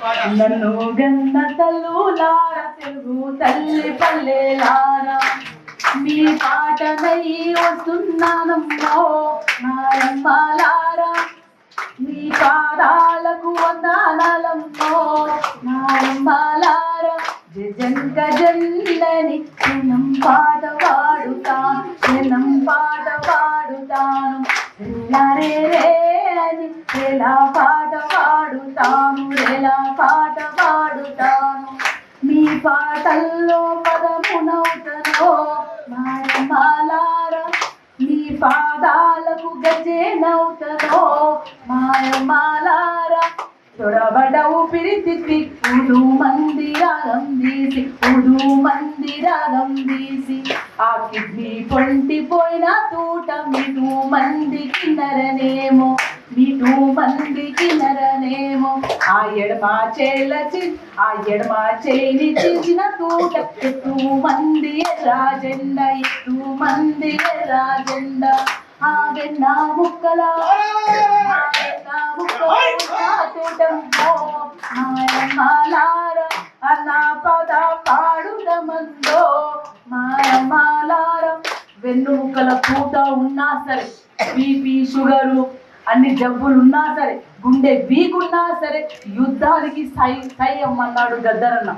నన్ను గన్న తల్లులార తెలుగు తల్లి పల్లెలార. మీ పాటనై వస్తున్నానమ్మో నాయమ్మలార. మీ పాదాలకు వందనాలమ్మో నాయమ్మలార. జజంక జల్లని జనం పాట పాడుతా జనం పాట పాడుతాను. రే ఎలా పాట పాడుతాను ఎలా పాట పాడుతాను. మీ పాటల్లో పదమునవుతనో మాయమాలార మీ పాదాలకు గజేనవుతనో మాయమాలార చొరబడ ఊపిరితిత్తి ఉడు మంది రాగం తీసి ఉడు మంది రాగం తీసి ఆ కిడ్నీ పొంటిపోయిన తూట మిటు మంది కిన్నరనేమో మిటు మందికి నరనేమో ఆ ఎడమా చేలచి ఆ ఎడమా చేని చేసిన తూట ఎత్తు మంది రాజెండ ఎత్తు మంది రాజెండ. ఆ వెన్న ముక్కల మాయమాలార అన్న పద పాడుదమందో. మాయమాలార వెన్ను ముక్కల పూట ఉన్నా సరే బీపీ షుగరు అన్ని జబ్బులు ఉన్నా సరే గుండె వీగున్నా సరే యుద్ధానికి సై సై అమ్మన్నాడు గద్దరన్న